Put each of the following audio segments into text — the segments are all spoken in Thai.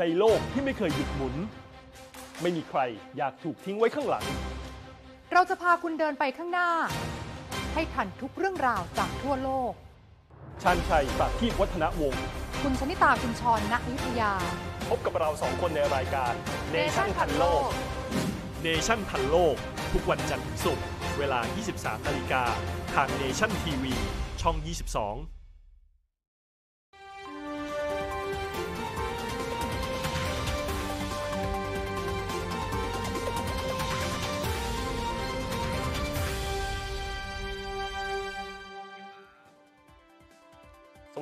ในโลกที่ไม่เคยหยุดหมุน ไม่มีใครอยากถูกทิ้งไว้ข้างหลัง เราจะพาคุณเดินไปข้างหน้า ให้ทันทุกเรื่องราวจากทั่วโลกชาญชัยประทีปวัฒนวงศ์ คุณชนิตาคุณชรณอยุธยา พบกับเราสองคนในรายการ Nation ทันโลกเนชั่นทันโลก ทุกวันจันทร์ถึงศุกร์เวลา 23 นาฬิกาทางเนชั่นทีวีช่อง 22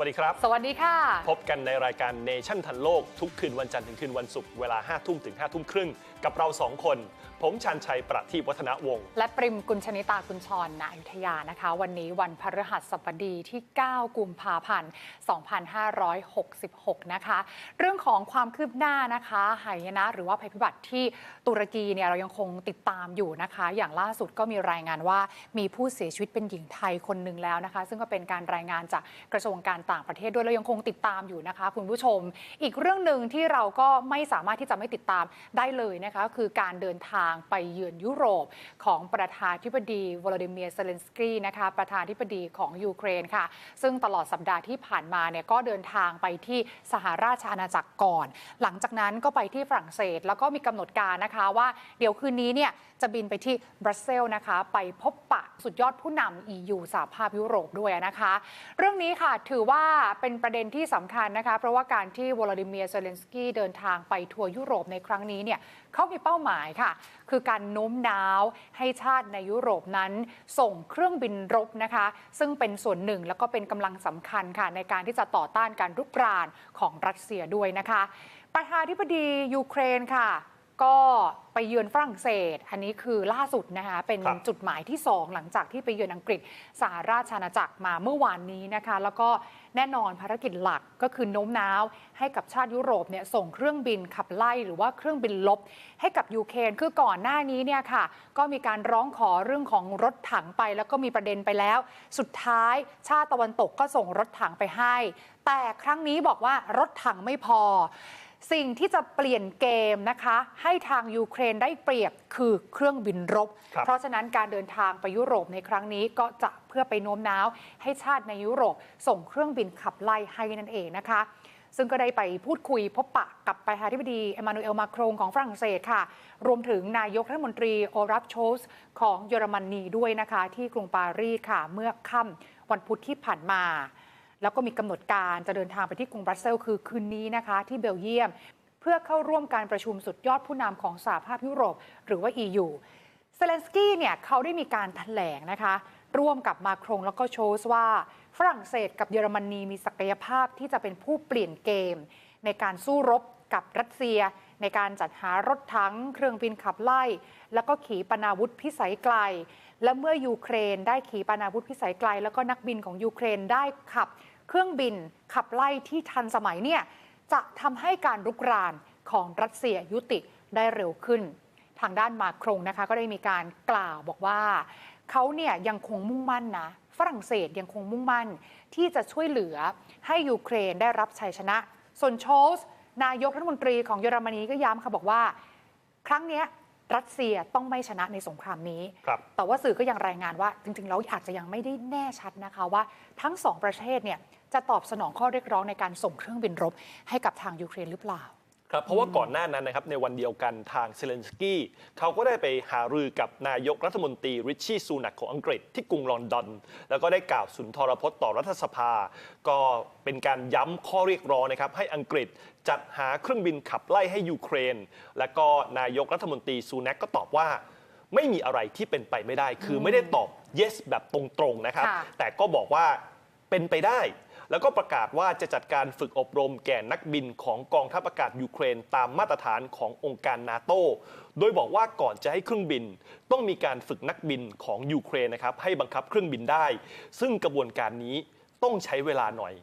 วัสดีครับ สวัสดีค่ะ พบกันในรายการเนชั่นทันโลกทุกคืนวันจันทร์ถึงคืนวันศุกร์เวลา5ทุ่มถึง5ทุ่มครึ่ง กับเรา2คน ผมชันชัยประทีปวัฒนวงศ์ และปริมกุลชนิตาคุณชรณอยุธยานะคะ วันนี้วันพฤหัสบดีที่ 9 กุมภาพันธ์ 2566 นะคะ เรื่องของความคืบหน้านะคะหายนะ หรือว่าภัยพิบัติที่ตุรกีเนี่ยเรายังคงติดตามอยู่นะคะ อย่างล่าสุดก็มีรายงานว่ามีผู้เสียชีวิตเป็นหญิงไทยคนหนึ่งแล้วนะคะ ซึ่งก็เป็นการรายงานจากกระทรวงการต่างประเทศด้วยเรายังคงติดตามอยู่นะคะ คุณผู้ชม อีกเรื่องหนึ่งที่เราก็ไม่สามารถที่จะไม่ติดตามได้เลยนะคะคือการเดินทางไปเยือนยุโรปของประธานธิบดีวลาดิเมียร์เซเลนสกี้นะคะประธานธิบดีของยูเครนค่ะ ซึ่งตลอดสัปดาห์ที่ผ่านมาเนี่ยก็เดินทางไปที่สหราชอาณาจักรก่อน หลังจากนั้นก็ไปที่ฝรั่งเศส แล้วก็มีกำหนดการนะคะว่าเดี๋ยวคืนนี้เนี่ย จะบินไปที่บรัสเซลนะคะ ไปพบปะสุดยอดผู้นำ EU สหภาพยุโรปด้วยนะคะ เรื่องนี้ค่ะถือว่าเป็นประเด็นที่สำคัญนะคะ เพราะว่าการที่วลาดิเมียร์เซเลนสกี้เดินทางไปทัวร์ยุโรปในครั้งนี้เนี่ยเขามีเป้าหมายค่ะ คือการโน้มน้าวให้ชาติในยุโรปนั้นส่งเครื่องบินรบนะคะ ซึ่งเป็นส่วนหนึ่งแล้วก็เป็นกำลังสำคัญค่ะ ในการที่จะต่อต้านการรุกรานของรัสเซียด้วยนะคะประธานาธิบดียูเครนค่ะ ก็ไปเยือนฝรั่งเศส อันนี้คือล่าสุดนะคะ เป็นครับจุดหมายที่ 2 หลังจากที่ไปเยือนอังกฤษสหราชอาณาจักรมาเมื่อวานนี้นะคะ แล้วก็แน่นอนภารกิจหลักก็คือโน้มน้าว ให้กับชาติยุโรปเนี่ยส่งเครื่องบินขับไล่หรือว่าเครื่องบินลบ ให้กับยูเครนคือก่อนหน้านี้เนี่ยค่ะ ก็มีการร้องขอเรื่องของรถถังไป แล้วก็มีประเด็นไปแล้ว สุดท้ายชาติตะวันตกก็ส่งรถถังไปให้ แต่ครั้งนี้บอกว่ารถถังไม่พอ สิ่งที่จะเปลี่ยนเกมนะคะ ให้ทางยูเครนได้เปรียบคือเครื่องบินรบครับเพราะฉะนั้นการเดินทางไปยุโรปในครั้งนี้ก็จะเพื่อไปโน้มน้าว ให้ชาติในยุโรปส่งเครื่องบินขับไล่ให้นั่นเองนะคะซึ่งก็ได้ไปพูดคุยพบปะกับประธานาธิบดีเอมานูเอลมาโครงของฝรั่งเศสค่ะ รวมถึงนายกรัฐมนตรีโอราฟโชสของเยอรมนีด้วยนะคะ ที่กรุงปารีสค่ะ เมื่อค่ำวันพุธที่ผ่านมา แล้วก็มีกำหนดการจะเดินทางไปที่กรุงบรัสเซลคือคืนนี้นะคะ ที่เบลเยียม เพื่อเข้าร่วมการประชุมสุดยอดผู้นำของสหภาพยุโรป หรือว่า EU เซเลนสกี้เนี่ยเขาได้มีการถแถลงนะคะ ร่วมกับมาครงแล้วก็โชสว่าฝรั่งเศสกับเยอรมนีมีศักยภาพที่จะเป็นผู้เปลี่ยนเกม ในการสู้รบกับรัสเซีย ในการจัดหารถถังเครื่องบินขับไล่ แล้วก็ขีปนาวุธพิสัยไกล และเมื่อยูเครนได้ขีปนาวุธพิสัยไกล แล้วก็นักบินของยูเครนได้ขับ เครื่องบินขับไล่ที่ทันสมัยเนี่ยจะทำให้การรุกรานของรัสเซียยุติได้เร็วขึ้น ทางด้านมาครงนะคะก็ได้มีการกล่าวบอกว่าเขาเนี่ยยังคงมุ่งมั่นนะฝรั่งเศสยังคงมุ่งมั่น ที่จะช่วยเหลือให้ยูเครนได้รับชัยชนะ ส่วนโชสนายกรัฐมนตรีของเยอรมนีก็ย้ำค่ะบอกว่า ครั้งเนี้ยรัสเซียต้องไม่ชนะในสงครามนี้ครับแต่ว่าสื่อก็ยังรายงานว่า จริงๆ แล้วอาจจะยังไม่ได้แน่ชัดนะคะว่าทั้งสองประเทศเนี่ย จะตอบสนองข้อเรียกร้องในการส่งเครื่องบินรบให้กับทางยูเครนหรือเปล่าครับเพราะว่าก่อนหน้านั้นนะครับในวันเดียวกันทางเซเลนสกี้เขาก็ได้ไปหารือกับนายกรัฐมนตรีริชชี่ซูนักของอังกฤษที่กรุงลอนดอน แล้วก็ได้กล่าวสุนทรพจน์ต่อรัฐสภา ก็เป็นการย้ำข้อเรียกร้องนะครับให้อังกฤษจัดหาเครื่องบินขับไล่ให้ยูเครน และก็นายกรัฐมนตรีซูนักก็ตอบว่า ไม่มีอะไรที่เป็นไปไม่ได้ คือไม่ได้ตอบ yes แบบตรงๆนะครับค่ะแต่ก็บอกว่าเป็นไปได้ แล้วก็ประกาศว่าจะจัดการฝึกอบรมแก่นักบินของกองทัพอากาศยูเครนตามมาตรฐานขององค์การนาโตโดยบอกว่าก่อนจะให้เครื่องบิน ต้องมีการฝึกนักบินของยูเครนนะครับให้บังคับเครื่องบินได้ ซึ่งกระบวนการนี้ต้องใช้เวลาหน่อย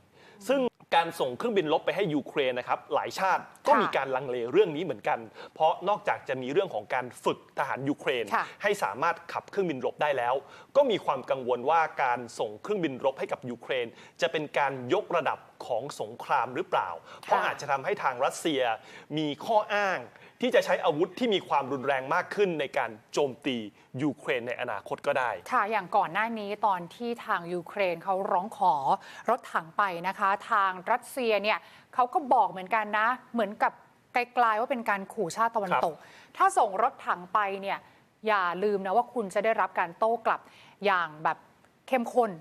ซึ่ง การส่งเครื่องบินลบไปให้ยูเครนนะครับหลายชาติก็มีการลังเลเรื่องนี้เหมือนกัน เพราะนอกจากจะมีเรื่องของการฝึกทหารยูเครนค่ะให้สามารถขับเครื่องบินรบได้แล้ว ก็มีความกังวลว่าการส่งเครื่องบินรบให้กับยูเครน จะเป็นการยกระดับของสงครามหรือเปล่า เพราะอาจจะทำให้ทางรัสเซียมีข้ออ้าง ที่จะใช้อาวุธที่มีความรุนแรงมากขึ้นในการโจมตียูเครนในอนาคตก็ได้ ค่ะ อย่างก่อนหน้านี้ตอนที่ทางยูเครนเขาร้องขอรถถังไปนะคะ ทางรัสเซียเนี่ยเขาก็บอกเหมือนกันนะ เหมือนกับไกลๆว่าเป็นการขู่ชาติตะวันตก ถ้าส่งรถถังไปเนี่ยอย่าลืมนะว่าคุณจะได้รับการโต้กลับอย่างแบบ เข้มข้น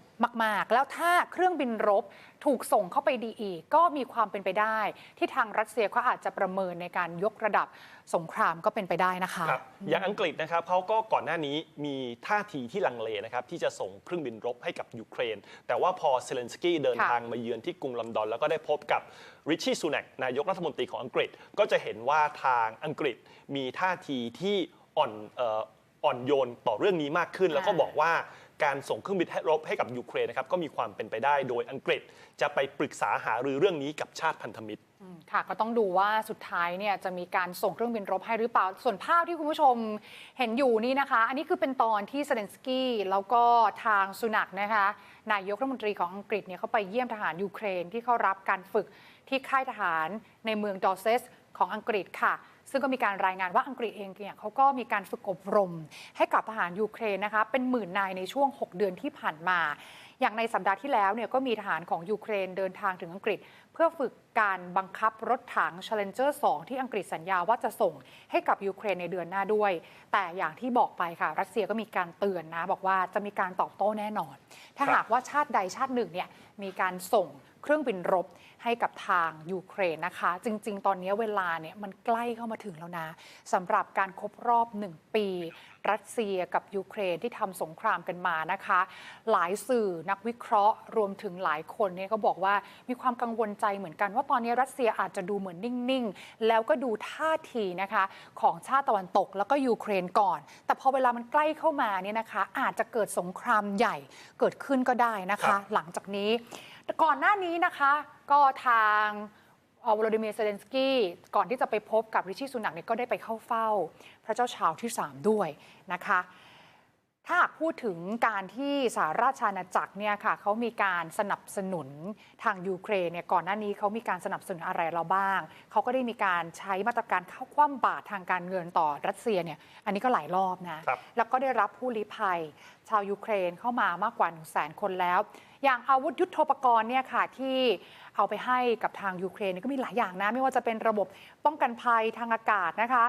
มาก ๆ แล้วถ้าเครื่องบินรบถูกส่งเข้าไปดีอีกก็มีความเป็นไปได้ ที่ทางรัสเซียเขาอาจจะประเมินในการยกระดับสงครามก็เป็นไปได้นะคะครับอย่างอังกฤษนะครับเขาก็ก่อนหน้านี้มีท่าทีที่ลังเลนะครับที่จะส่งเครื่องบินรบให้กับยูเครน แต่ว่าพอเซเลนสกี้เดินทางมาเยือนที่กรุงลอนดอน แล้วก็ได้พบกับริชชี่ซู n นกนายกรัฐมนตรีของอังกฤษก็จะเห็นว่าทางอังกฤษมีท่าทีที่อ่อนเอออ่อนโยนต่อเรื่องนี้มากขึ้น แล้วก็บอกว่า การส่งเครื่องบินรบให้กับยูเครนนะครับก็มีความเป็นไปได้โดยอังกฤษจะไปปรึกษาหารือเรื่องนี้กับชาติพันธมิตรค่ะก็ต้องดูว่าสุดท้ายเนี่ยจะมีการส่งเครื่องบินรบให้หรือเปล่า ส่วนภาพที่คุณผู้ชมเห็นอยู่นี่นะคะ อันนี้คือเป็นตอนที่เซเลนสกี้แล้วก็ทางสุนักนะคะ นายกรัฐมนตรีของอังกฤษเนี่ยเขาไปเยี่ยมทหารยูเครนที่เข้ารับการฝึกที่ค่ายทหารในเมืองดอร์เซสของอังกฤษค่ะ ซึ่งก็มีการรายงานว่าอังกฤษเองเนี่ยเขาก็มีการฝึกอบรม ให้กับทหารยูเครนนะคะเป็นหมื่นนายในช่วง 6 เดือนที่ผ่านมา อย่างในสัปดาห์ที่แล้วเนี่ยก็มีทหารของยูเครนเดินทางถึงอังกฤษ เพื่อฝึกการบังคับรถถัง Challenger 2 ที่อังกฤษสัญญาว่าจะส่งให้กับยูเครนในเดือนหน้าด้วย แต่อย่างที่บอกไปค่ะ รัสเซียก็มีการเตือนนะ บอกว่าจะมีการตอบโต้แน่นอน ถ้าหากว่าชาติใดชาติหนึ่งเนี่ยมีการส่ง เครื่องบินรบให้กับทางยูเครนนะคะ จริง ๆ ตอนนี้เวลาเนี่ยมันใกล้เข้ามาถึงแล้วนะสำหรับการครบรอบ 1 ปี รัสเซียกับยูเครนที่ทำสงครามกันมานะคะ หลายสื่อนักวิเคราะห์ รวมถึงหลายคนเนี่ยก็บอกว่ามีความกังวลใจเหมือนกัน ว่าตอนนี้รัสเซียอาจจะดูเหมือนนิ่ง ๆ แล้วก็ดูท่าทีนะคะของชาติตะวันตกแล้วก็ยูเครนก่อน แต่พอเวลามันใกล้เข้ามาเนี่ยนะคะ อาจจะเกิดสงครามใหญ่เกิดขึ้นก็ได้นะคะ หลังจากนี้ ก่อนหน้านี้นะคะ ก็ทางวลาดิเมียร์เซเลนสกี้ก่อนที่จะไปพบกับริชี่สุนักเนี่ยก็ได้ไปเข้าเฝ้า พระเจ้าชาวที่ 3 ด้วยนะคะ ถ้าหากพูดถึงการที่สหราชอาณาจักรเนี่ยค่ะเขามีการสนับสนุนทางยูเครนเนี่ยก่อนหน้านี้เขามีการสนับสนุนอะไรเราบ้าง เขาก็ได้มีการใช้มาตรการเข้าคว่ำบาตรทางการเงินต่อรัสเซียเนี่ยอันนี้ก็หลายรอบนะครับแล้วก็ได้รับผู้ลี้ภัย ชาวยูเครนเข้ามามากกว่า1 0 0 0 0แสนคนแล้ว อย่างอาวุธยุทโธปกรณ์เนี่ยค่ะที่เอาไปให้กับทางยูเครนเนี่ยก็มีหลายอย่างนะไม่ว่าจะเป็นระบบป้องกันภัยทางอากาศนะคะ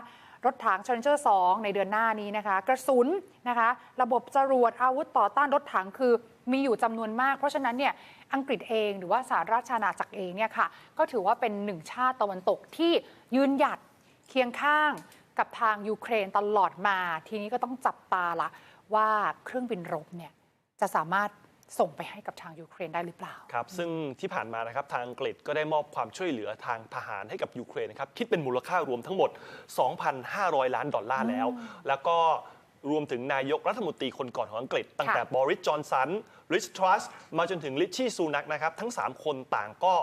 รถถัง Challenger 2 ในเดือนหน้านี้นะคะ กระสุนนะคะ ระบบจรวดอาวุธต่อต้านรถถังคือมีอยู่จำนวนมาก เพราะฉะนั้นเนี่ยอังกฤษเองหรือว่าสหราชอาณาจักรเองเนี่ยค่ะก็ถือว่าเป็นหนึ่งชาติตะวันตกที่ยืนหยัดเคียงข้างกับทางยูเครนตลอดมา ทีนี้ก็ต้องจับตาละว่าเครื่องบินรบเนี่ยจะสามารถ ส่งไปให้กับทางยูเครนได้หรือเปล่า ครับ ซึ่งที่ผ่านมานะครับทางอังกฤษก็ได้มอบความช่วยเหลือทางทหารให้กับยูเครนนะครับคิดเป็นมูลค่ารวมทั้งหมด 2,500 ล้านดอลลาร์แล้ว แล้วก็รวมถึงนายกรัฐมนตรีคนก่อนของอังกฤษ ตั้งแต่บริสจอนสันริชทรัสมาจนถึงลิชชี่ซูนักนะครับ ทั้ง 3 คนต่างก็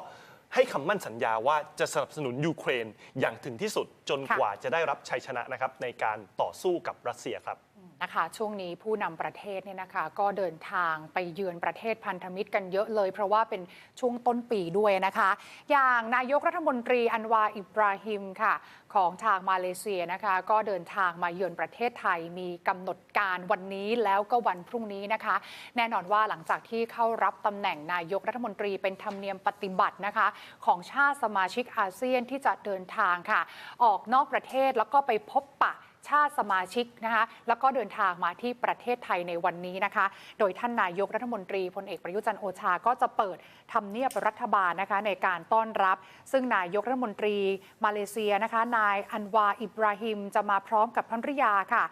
ให้คำมั่นสัญญาว่าจะสนับสนุนยูเครนอย่างถึงที่สุดจนค่ะกว่าจะได้รับชัยชนะนะครับในการต่อสู้กับรัสเซียครับ นะคะช่วงนี้ผู้นำประเทศเนี่ยนะคะ ก็เดินทางไปเยือนประเทศพันธมิตรกันเยอะเลย เพราะว่าเป็นช่วงต้นปีด้วยนะคะ อย่างนายกรัฐมนตรีอันวาอิบราฮิมค่ะ ของทางมาเลเซียนะคะ ก็เดินทางมาเยือนประเทศไทยมีกำหนดการวันนี้แล้วก็วันพรุ่งนี้นะคะ แน่นอนว่าหลังจากที่เข้ารับตำแหน่งนายกรัฐมนตรีเป็นธรรมเนียมปฏิบัตินะคะ ของชาติสมาชิกอาเซียนที่จะเดินทางค่ะ ออกนอกประเทศแล้วก็ไปพบปะ ชาติสมาชิกนะคะแล้วก็เดินทางมาที่ประเทศไทยในวันนี้นะคะ โดยท่านนายกรัฐมนตรีพลเอกประยุจันทร์โอชาก็จะเปิดทำเนียบรัฐบาลนะคะในการต้อนรับ ซึ่งนายกรัฐมนตรีมาเลเซียนะคะ นายอันวาอิบราฮิมจะมาพร้อมกับภรรยาค่ะ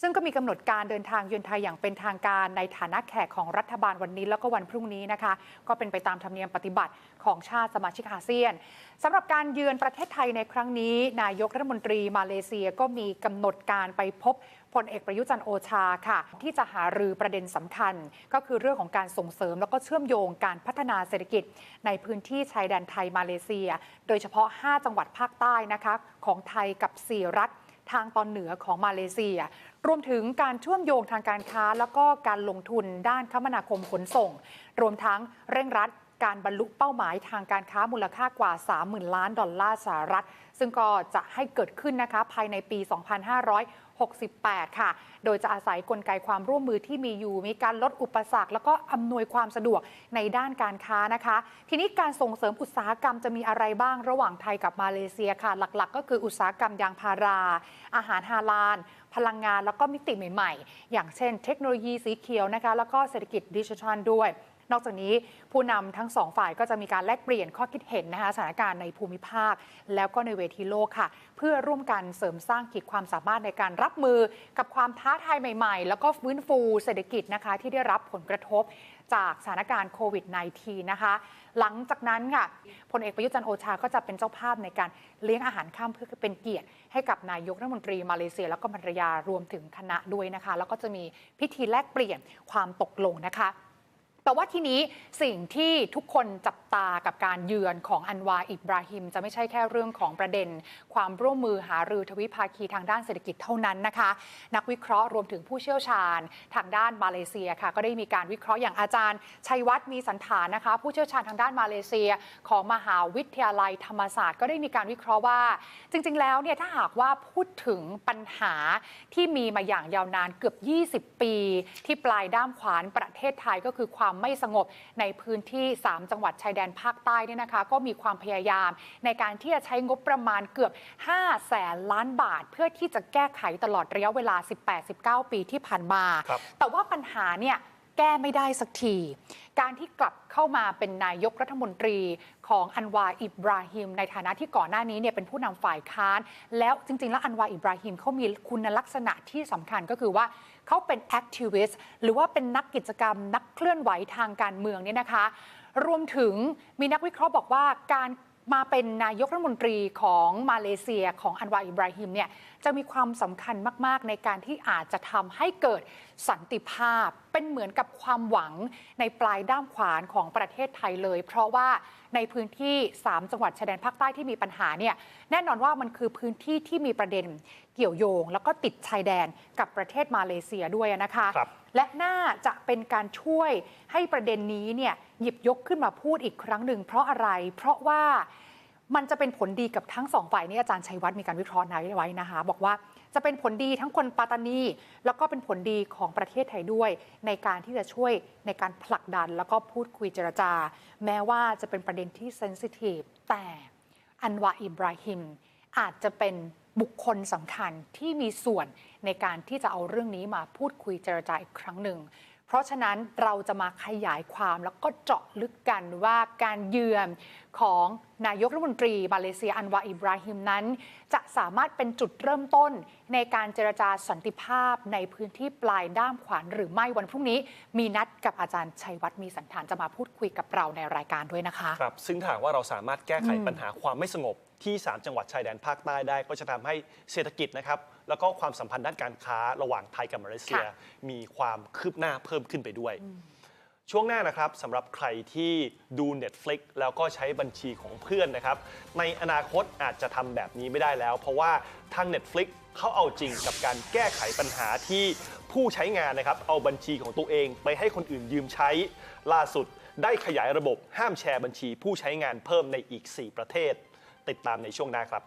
ซึ่งก็มีกำหนดการเดินทางเยือนไทยอย่างเป็นทางการในฐานะแขกของรัฐบาลวันนี้แล้วก็วันพรุ่งนี้นะคะ ก็เป็นไปตามธรรมเนียมปฏิบัติของชาติสมาชิกอาเซียนสำหรับการเยือนประเทศไทยในครั้งนี้ นายกรัฐมนตรีมาเลเซียก็มีกำหนดการไปพบพลเอกประยุจันโอชาค่ะ ที่จะหารือประเด็นสำคัญ ก็คือเรื่องของการส่งเสริมแล้วก็เชื่อมโยงการพัฒนาเศรษฐกิจ ในพื้นที่ชายแดนไทยมาเลเซีย โดยเฉพาะ 5 จังหวัดภาคใต้นะคะของไทยกับ 4 รัฐ ทางตอนเหนือของมาเลเซีย รวมถึงการเชื่อมโยงทางการค้า แล้วก็การลงทุนด้านคมนาคมขนส่ง รวมทั้งเร่งรัดการบรรลุเป้าหมายทางการค้ามูลค่ากว่า 30,000 ล้านดอลลาร์สหรัฐ ซึ่งก็จะให้เกิดขึ้นนะคะภายในปี 68 ค่ะ โดยจะอาศัยกลไกความร่วมมือที่มีอยู่ มีการลดอุปสรรค แล้วก็อำนวยความสะดวกในด้านการค้านะคะ ทีนี้การส่งเสริมอุตสาหกรรมจะมีอะไรบ้างระหว่างไทยกับมาเลเซียค่ะ หลักๆ ก็คืออุตสาหกรรมยางพารา อาหารฮาลาลพลังงานแล้วก็มิติใหม่ ๆ อย่างเช่น เทคโนโลยีสีเขียวนะคะ แล้วก็เศรษฐกิจดิจิทัลด้วย นอกจากนี้ผู้นำทั้งสองฝ่ายก็จะมีการแลกเปลี่ยนข้อคิดเห็นนะคะสถานการณ์ในภูมิภาค แล้วก็ในเวทีโลกค่ะ เพื่อร่วมกันเสริมสร้างขีดความสามารถในการรับมือกับความท้าทายใหม่ๆ แล้วก็ฟื้นฟูเศรษฐกิจนะคะที่ได้รับผลกระทบจากสถานการณ์โควิด -19 นะคะ หลังจากนั้นค่ะ พลเอกประยุจันโอชาก็จะเป็นเจ้าภาพในการเลี้ยงอาหารข้ามเพื่อเป็นเกียรติ ให้กับนายกรัฐมนตรีมาเลเซีย แล้วก็ภรรยารวมถึงคณะด้วยนะคะ แล้วก็จะมีพิธีแลกเปลี่ยนความตกลงนะคะ แต่ว่าทีนี้สิ่งที่ทุกคนจับตากับการเยือนของอันวาอิบราฮิม จะไม่ใช่แค่เรื่องของประเด็น ความร่วมมือหารือทวิภาคีทางด้านเศรษฐกิจเท่านั้นนะคะ นักวิเคราะห์รวมถึงผู้เชี่ยวชาญ ทางด้านมาเลเซียค่ะ ก็ได้มีการวิเคราะห์อย่างอาจารย์ ชัยวัฒน์มีสันฐานนะคะ ผู้เชี่ยวชาญทางด้านมาเลเซีย ของมหาวิทยาลัยธรรมศาสตร์ ก็ได้มีการวิเคราะห์ว่า จริง ๆ แล้วเนี่ยถ้าหากว่าพูดถึงปัญหาที่มีมาอย่างยาวนานเกือบ 20 ปี ที่ปลายด้ามขวานประเทศไทยก็คือความไม่สงบในพื้นที่ 3 จังหวัดชายแดนภาคใต้เนี่ยนะคะ ก็มีความพยายามในการที่จะใช้งบประมาณเกือบ 5 แสนล้านบาท เพื่อที่จะแก้ไขตลอดระยะเวลา 18-19 ปีที่ผ่านมาครับแต่ว่าปัญหาเนี่ยแก้ไม่ได้สักที การที่กลับเข้ามาเป็นนายกรัฐมนตรีของอันวาอิบราฮิม ในฐานะที่ก่อนหน้านี้เนี่ยเป็นผู้นำฝ่ายค้าน แล้วจริง ๆ แล้วอันวาอิบราฮิมเขามีคุณลักษณะที่สำคัญก็คือว่า เขาเป็นแอคทิวิสต์หรือว่าเป็นนักกิจกรรม นักเคลื่อนไหวทางการเมืองเนี่ยนะคะ รวมถึงมีนักวิเคราะห์บอกว่าการมาเป็นนายกรัฐมนตรีของมาเลเซียของอันวาอิบราฮิมเนี่ยจะมีความสำคัญมาก ๆ ในการที่อาจจะทำให้เกิดสันติภาพเป็นเหมือนกับความหวังในปลายด้ามขวานของประเทศไทยเลย เพราะว่าในพื้นที่ 3 จังหวัดชายแดนภาคใต้ที่มีปัญหาเนี่ยแน่นอนว่ามันคือพื้นที่ที่มีประเด็นเกี่ยวโยง แล้วก็ติดชายแดนกับประเทศมาเลเซียด้วยนะคะครับและน่าจะเป็นการช่วยให้ประเด็นนี้เนี่ยหยิบยกขึ้นมาพูดอีกครั้งหนึ่งเพราะอะไร เพราะว่ามันจะเป็นผลดีกับทั้งสองฝ่ายนี่อาจารย์ชัยวัฒน์มีการวิเคราะห์ไว้นะคะ บอกว่า จะเป็นผลดีทั้งคนปัตตานี แล้วก็เป็นผลดีของประเทศไทยด้วย ในการที่จะช่วยในการผลักดัน แล้วก็พูดคุยเจรจา แม้ว่าจะเป็นประเด็นที่เซนซิทีฟแต่อันวาอิบราฮิมอาจจะเป็นบุคคลสำคัญที่มีส่วนในการที่จะเอาเรื่องนี้มาพูดคุยเจรจาอีกครั้งหนึ่ง เพราะฉะนั้นเราจะมาขยายความแล้วก็เจาะลึกกันว่าการเยือนของนายกรัฐมนตรีมาเลเซียอันวาอิบราฮิมนั้น จะสามารถเป็นจุดเริ่มต้นในการเจรจาสันติภาพในพื้นที่ปลายด้ามขวานหรือไม่วันพรุ่งนี้ มีนัดกับอาจารย์ชัยวัฒน์มีสันฐานจะมาพูดคุยกับเราในรายการด้วยนะคะครับซึ่งถ้าหากว่าเราสามารถแก้ไขอืมปัญหาความไม่สงบที่ 3 จังหวัดชายแดนภาคใต้ได้ก็จะทำให้เศรษฐกิจนะครับ แล้วก็ความสัมพันธ์ด้านการค้าระหว่างไทยกับมาเลเซียค่ะมีความคืบหน้าเพิ่มขึ้นไปด้วย ช่วงหน้านะครับสำหรับใครที่ดู Netflix แล้วก็ใช้บัญชีของเพื่อนนะครับ ในอนาคตอาจจะทำแบบนี้ไม่ได้แล้ว เพราะว่าทาง Netflix เขาเอาจริงกับการแก้ไขปัญหาที่ผู้ใช้งานนะครับ เอาบัญชีของตัวเองไปให้คนอื่นยืมใช้ ล่าสุดได้ขยายระบบห้ามแชร์บัญชีผู้ใช้งานเพิ่มในอีก 4 ประเทศ ติดตามในช่วงหน้าครับ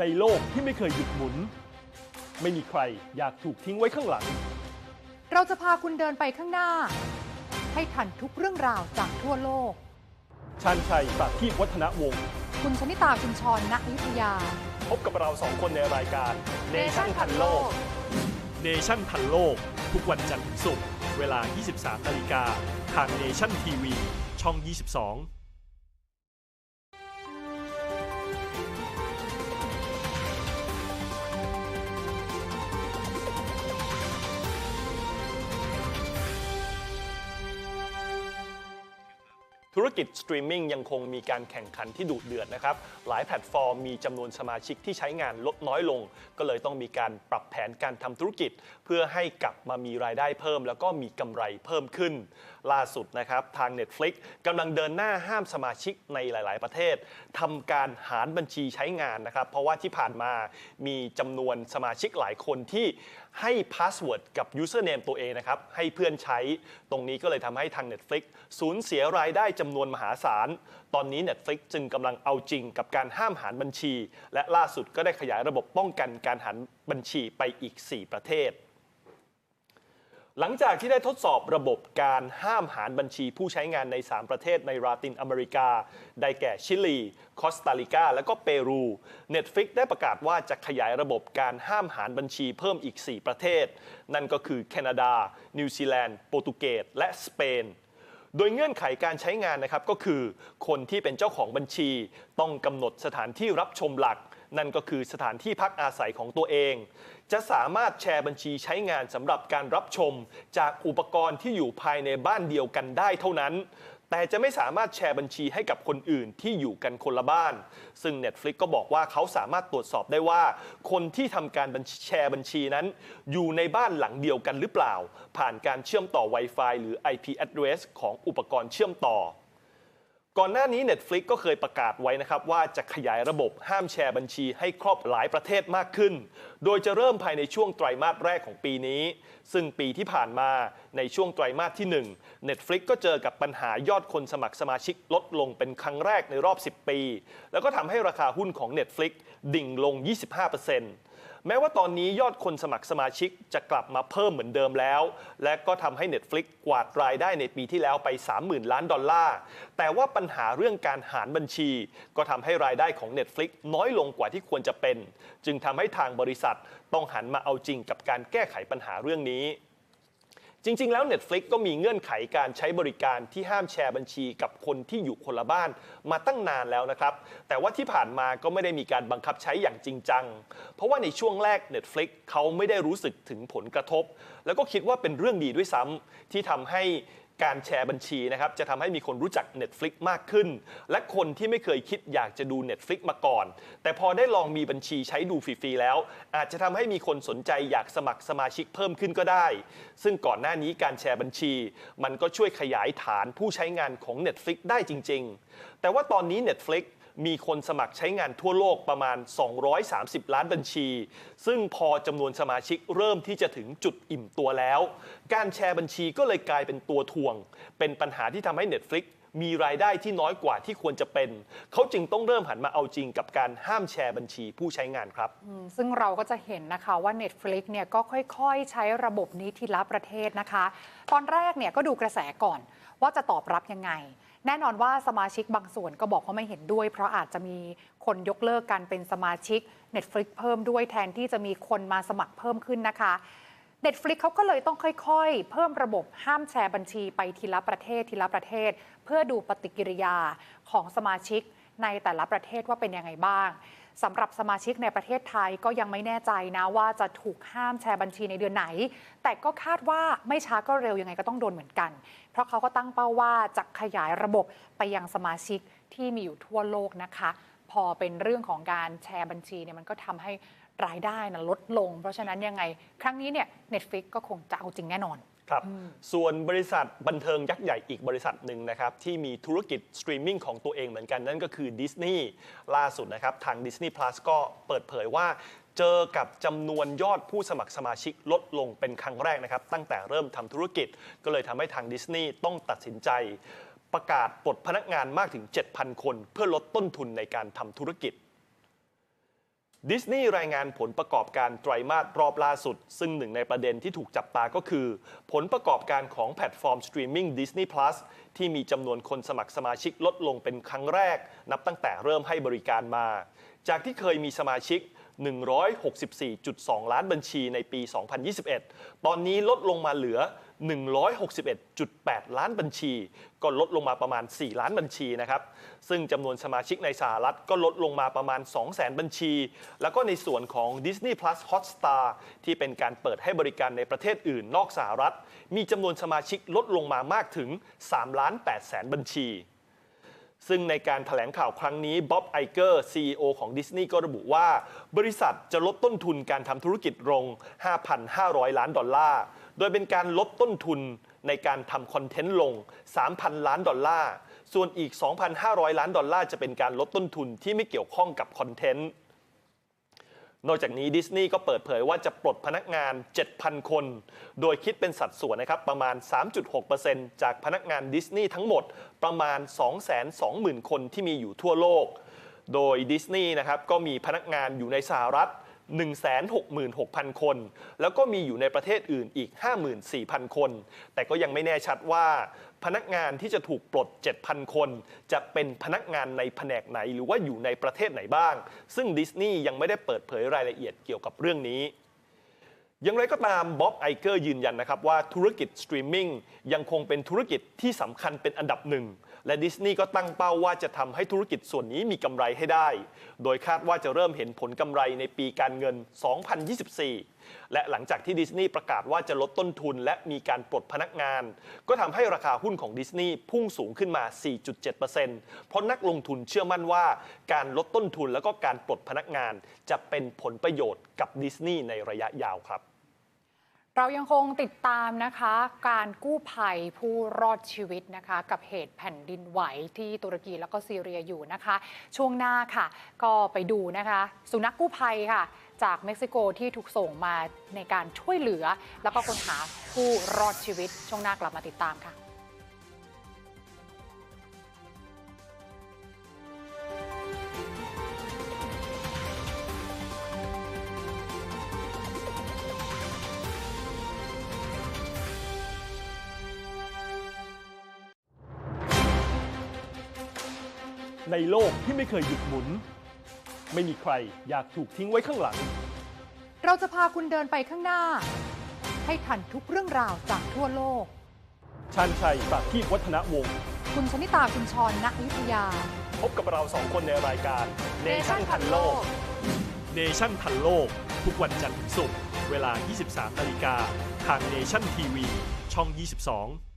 ในโลกที่ไม่เคยหยุดหมุน ไม่มีใครอยากถูกทิ้งไว้ข้างหลัง เราจะพาคุณเดินไปข้างหน้า ให้ทันทุกเรื่องราวจากทั่วโลกชันชัยประทีปวัฒนวงศ์คุณชนิตาคุณชรณอยุธยา พบกับเราสองคนในรายการ Nation ทันโลกเนชั่นทันโลก ทุกวันจันทร์ถึงศุกร์เวลา 23นาฬิกาทาง Nation TV ช่อง 22 ธุรกิจสตรีมมิ่งยังคงมีการแข่งขันที่ดุเดือดนะครับ หลายแพลตฟอร์มมีจำนวนสมาชิกที่ใช้งานลดน้อยลง ก็เลยต้องมีการปรับแผนการทำธุรกิจ เพื่อให้กลับมามีรายได้เพิ่ม แล้วก็มีกำไรเพิ่มขึ้นล่าสุดนะครับทาง Netflix กำลังเดินหน้าห้ามสมาชิกในหลาย ๆ ประเทศทำการหารบัญชีใช้งานนะครับ เพราะว่าที่ผ่านมามีจำนวนสมาชิกหลายคนที่ให้พาสเวิร์ดกับ username ตัวเองนะครับ ให้เพื่อนใช้ตรงนี้ก็เลยทำให้ทาง Netflix สูญเสียรายได้จำนวนมหาศาล ตอนนี้ Netflix จึงกำลังเอาจริงกับการห้ามหารบัญชี และล่าสุดก็ได้ขยายระบบป้องกันการหารบัญชีไปอีก 4 ประเทศ หลังจากที่ได้ทดสอบระบบการห้ามหารบัญชีผู้ใช้งานใน 3 ประเทศในลาตินอเมริกา ได้แก่ชิลี คอสตาริกา และก็เปรู Netflix ได้ประกาศว่าจะขยายระบบการห้ามหารบัญชีเพิ่มอีก 4 ประเทศ นั่นก็คือแคนาดา นิวซีแลนด์ โปรตุเกส และสเปนโดยเงื่อนไขการใช้งานนะครับก็คือ คนที่เป็นเจ้าของบัญชี ต้องกำหนดสถานที่รับชมหลัก นั่นก็คือสถานที่พักอาศัยของตัวเอง จะสามารถแชร์บัญชีใช้งานสำหรับการรับชม จากอุปกรณ์ที่อยู่ภายในบ้านเดียวกันได้เท่านั้น แต่จะไม่สามารถแชร์บัญชีให้กับคนอื่นที่อยู่กันคนละบ้าน ซึ่ง Netflix ก็บอกว่าเขาสามารถตรวจสอบได้ว่า คนที่ทำการแชร์บัญชีนั้น อยู่ในบ้านหลังเดียวกันหรือเปล่า ผ่านการเชื่อมต่อ Wi-Fi หรือ IP address ของอุปกรณ์เชื่อมต่อ ก่อนหน้านี้ Netflix ก็เคยประกาศไว้นะครับ ว่าจะขยายระบบห้ามแชร์บัญชีให้ครอบหลายประเทศมากขึ้น โดยจะเริ่มภายในช่วงไตรมาสแรกของปีนี้ ซึ่งปีที่ผ่านมาในช่วงไตรมาสที่ 1 Netflix ก็เจอกับปัญหายอดคนสมัครสมาชิกลดลงเป็นครั้งแรกในรอบ 10 ปี แล้วก็ทำให้ราคาหุ้นของ Netflix ดิ่งลง 25% แม้ว่าตอนนี้ยอดคนสมัครสมาชิกจะกลับมาเพิ่มเหมือนเดิมแล้ว และก็ทำให้ Netflix กวาดรายได้ในปีที่แล้วไป 30,000 ล้านดอลลาร์ แต่ว่าปัญหาเรื่องการหารบัญชี ก็ทำให้รายได้ของ Netflix น้อยลงกว่าที่ควรจะเป็น จึงทำให้ทางบริษัทต้องหันมาเอาจริงกับการแก้ไขปัญหาเรื่องนี้ จริง ๆ แล้ว Netflix ก็มีเงื่อนไขการใช้บริการที่ห้ามแชร์บัญชีกับคนที่อยู่คนละบ้านมาตั้งนานแล้วนะครับ แต่ว่าที่ผ่านมาก็ไม่ได้มีการบังคับใช้อย่างจริงจัง เพราะว่าในช่วงแรก Netflix เขาไม่ได้รู้สึกถึงผลกระทบ แล้วก็คิดว่าเป็นเรื่องดีด้วยซ้ำที่ทำให้ การแชร์บัญชีนะครับจะทำให้มีคนรู้จัก Netflix มากขึ้น และคนที่ไม่เคยคิดอยากจะดู Netflix มาก่อน แต่พอได้ลองมีบัญชีใช้ดูฟรีๆแล้ว อาจจะทำให้มีคนสนใจอยากสมัครสมาชิกเพิ่มขึ้นก็ได้ ซึ่งก่อนหน้านี้การแชร์บัญชี มันก็ช่วยขยายฐานผู้ใช้งานของ Netflix ได้จริง ๆ แต่ว่าตอนนี้ Netflix มีคนสมัครใช้งานทั่วโลกประมาณ 230 ล้านบัญชี ซึ่งพอจำนวนสมาชิกเริ่มที่จะถึงจุดอิ่มตัวแล้ว การแชร์บัญชีก็เลยกลายเป็นตัวทวง เป็นปัญหาที่ทำให้ Netflix มีรายได้ที่น้อยกว่าที่ควรจะเป็น เขาจึงต้องเริ่มหันมาเอาจริงกับการห้ามแชร์บัญชีผู้ใช้งานครับ ซึ่งเราก็จะเห็นนะคะว่า Netflix เนี่ยก็ค่อย ๆ ใช้ระบบนี้ทีละประเทศนะคะ ตอนแรกเนี่ยก็ดูกระแสก่อนว่าจะตอบรับยังไง แน่นอนว่าสมาชิกบางส่วนก็บอกว่าไม่เห็นด้วย เพราะอาจจะมีคนยกเลิกการเป็นสมาชิก Netflix เพิ่มด้วยแทนที่จะมีคนมาสมัครเพิ่มขึ้นนะคะ Netflix เขาก็เลยต้องค่อยๆ เพิ่มระบบห้ามแชร์บัญชีไปทีละประเทศทีละประเทศ เพื่อดูปฏิกิริยาของสมาชิกในแต่ละประเทศว่าเป็นยังไงบ้างสำหรับสมาชิกในประเทศไทยก็ยังไม่แน่ใจนะว่าจะถูกห้ามแชร์บัญชีในเดือนไหน แต่ก็คาดว่าไม่ช้าก็เร็วยังไงก็ต้องโดนเหมือนกัน เพราะเขาก็ตั้งเป้าว่าจะขยายระบบไปยังสมาชิกที่มีอยู่ทั่วโลกนะคะ พอเป็นเรื่องของการแชร์บัญชีเนี่ยมันก็ทำให้ รายได้นะลดลง เพราะฉะนั้นยังไง ครั้งนี้เนี่ย Netflix ก็คงจะเอาจริงแน่นอนครับส่วนบริษัทบันเทิงยักษ์ใหญ่อีกบริษัทหนึ่งนะครับที่มีธุรกิจสตรีมมิ่งของตัวเองเหมือนกันนั่นก็คือดิสนีย์ล่าสุดนะครับทาง Disney Plus ก็เปิดเผยว่าเจอกับจำนวนยอดผู้สมัครสมาชิกลดลงเป็นครั้งแรกนะครับตั้งแต่เริ่มทำธุรกิจ ก็เลยทำให้ทางดิสนีย์ต้องตัดสินใจประกาศปลดพนักงานมากถึง 7,000 คน เพื่อลดต้นทุนในการทำธุรกิจ ดิสนีย์รายงานผลประกอบการไตรมาสรอบล่าสุด ซึ่งหนึ่งในประเด็นที่ถูกจับตาก็คือ ผลประกอบการของแพลตฟอร์มสตรีมมิ่ง Disney Plus ที่มีจำนวนคนสมัครสมาชิกลดลงเป็นครั้งแรก นับตั้งแต่เริ่มให้บริการมา จากที่เคยมีสมาชิก 164.2 ล้านบัญชีในปี 2021 ตอนนี้ลดลงมาเหลือ 161.8 ล้านบัญชี ก็ลดลงมาประมาณ 4 ล้านบัญชีนะครับซึ่งจำนวนสมาชิกในสหรัฐก็ลดลงมาประมาณ 200,000 บัญชี แล้วก็ในส่วนของ Disney Plus Hotstar ที่เป็นการเปิดให้บริการในประเทศอื่นนอกสหรัฐ มีจำนวนสมาชิกลดลงมามากถึง3ล้าน8แสนบัญชีซึ่งในการถแถลงข่าวครั้งนี้บ๊อบไอเกอร์ CEO ของดิสนีย์ก็ระบุว่า บริษัทจะลดต้นทุนการทำธุรกิจลง 5,500 ล้านดอลลาร์ โดยเป็นการลดต้นทุนในการทำคอนเทนต์ลง 3,000 ล้านดอลลาร์ ส่วนอีก 2,500 ล้านดอลลาร์จะเป็นการลดต้นทุนที่ไม่เกี่ยวข้องกับคอนเทนต์ นอกจากนี้ดิสนีย์ก็เปิดเผยว่าจะปลดพนักงาน 7,000 คน โดยคิดเป็นสัดส่วนนะครับประมาณ 3.6%จากพนักงานดิสนีย์ทั้งหมดประมาณ 220,000 คนที่มีอยู่ทั่วโลก โดยดิสนีย์นะครับก็มีพนักงานอยู่ในสหรัฐ 166,000 คน แล้วก็มีอยู่ในประเทศอื่นอีก 54,000 คน แต่ก็ยังไม่แน่ชัดว่า พนักงานที่จะถูกปลด 7,000 คน จะเป็นพนักงานในแผนกไหนหรือว่าอยู่ในประเทศไหนบ้าง ซึ่งดิสนีย์ยังไม่ได้เปิดเผยรายละเอียดเกี่ยวกับเรื่องนี้อย่างไรก็ตามบ๊อบไอเกอร์ยืนยันนะครับว่าธุรกิจสตรีมมิ่งยังคงเป็นธุรกิจที่สำคัญเป็นอันดับหนึ่ง และดิสนีย์ก็ตั้งเป้าว่าจะทำให้ธุรกิจส่วนนี้มีกำไรให้ได้ โดยคาดว่าจะเริ่มเห็นผลกำไรในปีการเงิน 2024 และหลังจากที่ดิสนีย์ประกาศว่าจะลดต้นทุนและมีการปลดพนักงาน ก็ทำให้ราคาหุ้นของดิสนีย์พุ่งสูงขึ้นมา 4.7%เพราะนักลงทุนเชื่อมั่นว่าการลดต้นทุนแล้วก็การปลดพนักงาน จะเป็นผลประโยชน์กับดิสนีย์ในระยะยาวครับ เรายังคงติดตามนะคะการกู้ภัยผู้รอดชีวิตนะคะ กับเหตุแผ่นดินไหวที่ตุรกีแล้วก็ซีเรียอยู่นะคะ ช่วงหน้าค่ะ ก็ไปดูนะคะ สุนัขกู้ภัยค่ะ จากเม็กซิโกที่ถูกส่งมาในการช่วยเหลือ แล้วก็ค้นหาผู้รอดชีวิต ช่วงหน้ากลับมาติดตามค่ะ ในโลกที่ไม่เคยหยุดหมุน ไม่มีใครอยากถูกทิ้งไว้ข้างหลัง เราจะพาคุณเดินไปข้างหน้า ให้ทันทุกเรื่องราวจากทั่วโลก ชันชัยประทีปวัฒนวงศ์คุณชนิตาคุณชรณอยุธยา พบกับเราสองคนในรายการ Nation ทันโลก Nation ทันโลก ทุกวันจันทร์ถึงศุกร์เวลา 23 นาฬิกาทาง Nation TV ช่อง 22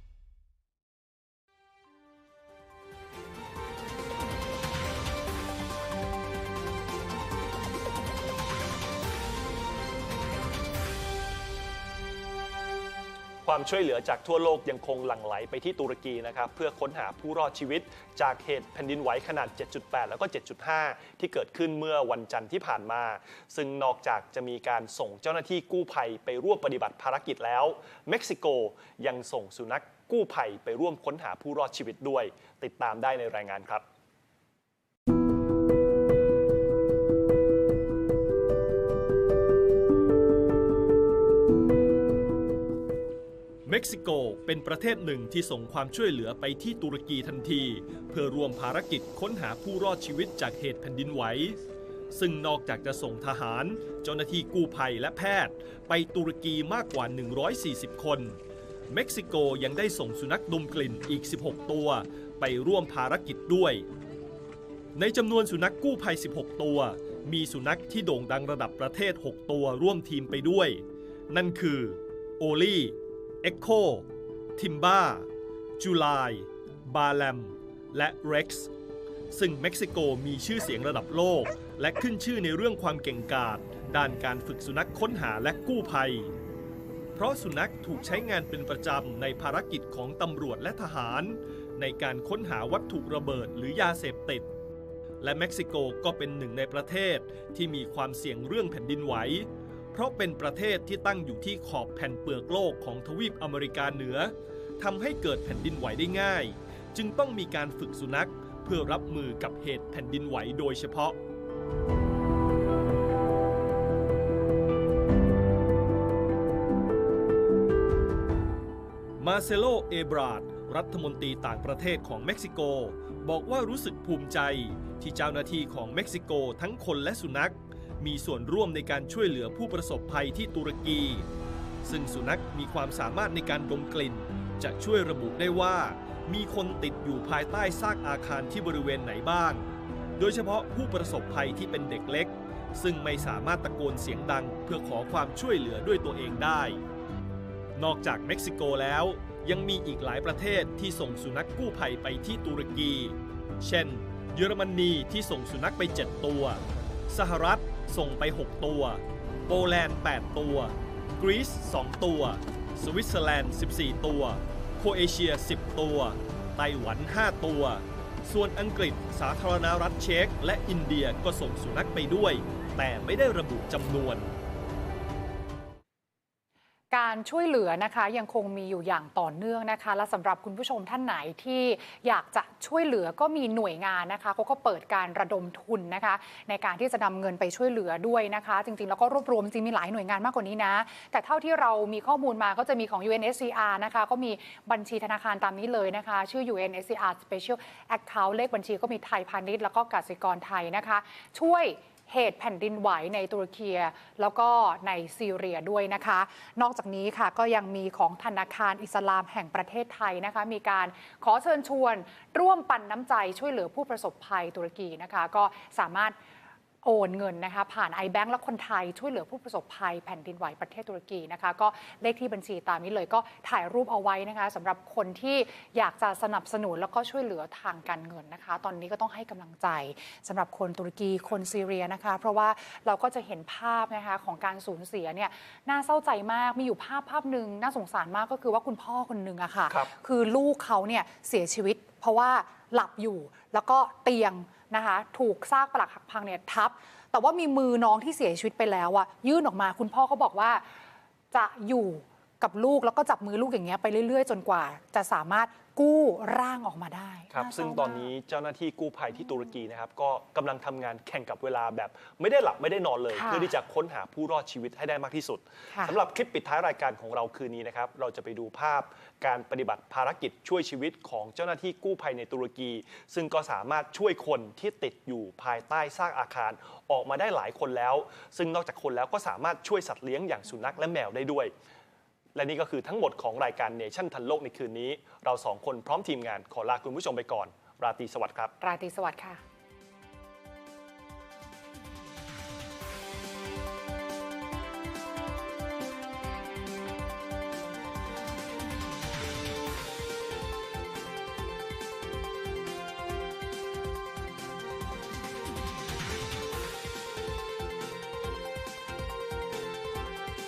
ความช่วยเหลือจากทั่วโลกยังคงหลั่งไหลไปที่ตุรกีนะครับเพื่อค้นหาผู้รอดชีวิต จากเหตุแผ่นดินไหวขนาด 7.8 แล้วก็ 7.5 ที่เกิดขึ้นเมื่อวันจันทร์ที่ผ่านมา ซึ่งนอกจากจะมีการส่งเจ้าหน้าที่กู้ภัยไปร่วมปฏิบัติภารกิจแล้ว เม็กซิโกยังส่งสุนัขกู้ภัยไปร่วมค้นหาผู้รอดชีวิตด้วย ติดตามได้ในรายงานครับ ม็กซิโกเป็นประเทศหนึ่งที่ส่งความช่วยเหลือไปที่ตุรกีทันที เพื่อร่วมภารกิจค้นหาผู้รอดชีวิตจากเหตุแผ่นดินไหวซึ่งนอกจากจะส่งทหาร เจ้าหน้าที่กู้ภัยและแพทย์ ไปตุรกีมากกว่า 140 คน เม็กซิโกยังได้ส่งสุนัขดมกลิ่นอีก 16 ตัว ไปร่วมภารกิจด้วย ในจำนวนสุนัขกู้ภัย 16 ตัว มีสุนัขที่โด่งดังระดับประเทศ 6 ตัวร่วมทีมไปด้วย นั่นคือ โอลี่ เอ็กโคทิมบ้าจูไลบาแลมและเร็กซ์ซึ่งเม็กซิโกมีชื่อเสียงระดับโลก และขึ้นชื่อในเรื่องความเก่งกาจด้านการฝึกสุนัขค้นหาและกู้ภัย เพราะสุนัขถูกใช้งานเป็นประจำในภารกิจของตำรวจและทหาร ในการค้นหาวัตถุระเบิดหรือยาเสพติด และเม็กซิโกก็เป็นหนึ่งในประเทศที่มีความเสี่ยงเรื่องแผ่นดินไหว เพราะเป็นประเทศที่ตั้งอยู่ที่ขอบแผ่นเปลือกโลกของทวีปอเมริกาเหนือทำให้เกิดแผ่นดินไหวได้ง่าย จึงต้องมีการฝึกสุนัข เพื่อรับมือกับเหตุแผ่นดินไหวโดยเฉพาะ มาเซโล เอบราดรัฐมนตรีต่างประเทศของเม็กซิโก บอกว่ารู้สึกภูมิใจที่เจ้าหน้าที่ของเม็กซิโกทั้งคนและสุนัข มีส่วนร่วมในการช่วยเหลือผู้ประสบภัยที่ตุรกี ซึ่งสุนัขมีความสามารถในการดมกลิ่น จะช่วยระบุได้ว่า มีคนติดอยู่ภายใต้ซากอาคารที่บริเวณไหนบ้าง โดยเฉพาะผู้ประสบภัยที่เป็นเด็กเล็ก ซึ่งไม่สามารถตะโกนเสียงดัง เพื่อขอความช่วยเหลือด้วยตัวเองได้ นอกจากเม็กซิโกแล้วยังมีอีกหลายประเทศที่ส่งสุนัขกู้ภัยไปที่ตุรกี เช่น เยอรมนีที่ส่งสุนัขไป 7 ตัว สหรัฐ ส่งไป 6 ตัว โปแลนด์ 8 ตัว กรีซ 2 ตัว สวิตเซอร์แลนด์ 14 ตัว โคเอเชีย 10 ตัว ไต้หวัน 5 ตัว ส่วนอังกฤษ สาธารณรัฐเช็กและอินเดียก็ส่งสุนัขไปด้วย แต่ไม่ได้ระบุจำนวน การช่วยเหลือนะคะยังคงมีอยู่อย่างต่อเนื่องนะคะ และสำหรับคุณผู้ชมท่านไหนที่อยากจะช่วยเหลือก็มีหน่วยงานนะคะเขาก็เปิดการระดมทุนนะคะ ในการที่จะนำเงินไปช่วยเหลือด้วยนะคะ จริงๆ แล้วก็รวบรวมจริงมีหลายหน่วยงานมากกว่านี้นะ แต่เท่าที่เรามีข้อมูลมาก็จะมีของ UNSCR นะคะก็มีบัญชีธนาคารตามนี้เลยนะคะ ชื่อ UNSCR Special Account เลขบัญชีก็มีไทยพาณิชย์แล้วก็กสิกรไทยนะคะ ช่วย เหตุแผ่นดินไหวในตุรกีแล้วก็ในซีเรียด้วยนะคะ นอกจากนี้ค่ะก็ยังมีของธนาคารอิสลามแห่งประเทศไทยนะคะ มีการขอเชิญชวน ร่วมปันน้ำใจช่วยเหลือผู้ประสบภัยตุรกีนะคะ ก็สามารถ โอนเงินนะคะผ่าน iBank และคนไทยช่วยเหลือผู้ประสบภัยแผ่นดินไหวประเทศตุรกีนะคะก็เลขที่บัญชีตามนี้เลยก็ถ่ายรูปเอาไว้นะคะสำหรับคนที่อยากจะสนับสนุนแล้วก็ช่วยเหลือทางการเงินนะคะ ตอนนี้ก็ต้องให้กำลังใจสำหรับคนตุรกีคนซีเรียนะคะ เพราะว่าเราก็จะเห็นภาพนะคะของการสูญเสียเนี่ยน่าเศร้าใจมากมีอยู่ภาพภาพหนึ่งน่าสงสารมากก็คือว่าคุณพ่อคนหนึ่งอะค่ะครับคือลูกเขาเนี่ยเสียชีวิต เพราะว่าหลับอยู่แล้วก็เตียง นะคะถูกซากปลักหักพังเนี่ยทับ แต่ว่ามีมือน้องที่เสียชีวิตไปแล้วอะยื่นออกมาคุณพ่อเขาบอกว่าจะอยู่กับลูกแล้วก็จับมือลูกอย่างเงี้ยไปเรื่อย ๆ จนกว่า จะสามารถ กู้ร่างออกมาได้ครับาเศร้าซึ่งตอนนี้เจ้าหน้าที่กู้ภัยที่ตุรกีนะครับก็กำลังทำงานแข่งกับเวลาแบบ ไม่ได้หลับไม่ได้นอนเลยค่ะเพื่อที่จะค้นหาผู้รอดชีวิตให้ได้มากที่สุดค่ะสำหรับคลิปปิดท้ายรายการของเราคืนนี้นะครับเราจะไปดูภาพการปฏิบัติภารกิจช่วยชีวิตของเจ้าหน้าที่กู้ภัยในตุรกี ซึ่งก็สามารถช่วยคนที่ติดอยู่ภายใต้ซากอาคารออกมาได้หลายคนแล้ว ซึ่งนอกจากคนแล้วก็สามารถช่วยสัตว์เลี้ยงอย่างสุนัขและแมวได้ด้วย และนี่ก็คือทั้งหมดของรายการเนชั่นทันโลกในคืนนี้ เราสองคนพร้อมทีมงานขอลาคุณผู้ชมไปก่อน ราตรีสวัสดิ์ครับ ราตรีสวัสดิ์ค่ะ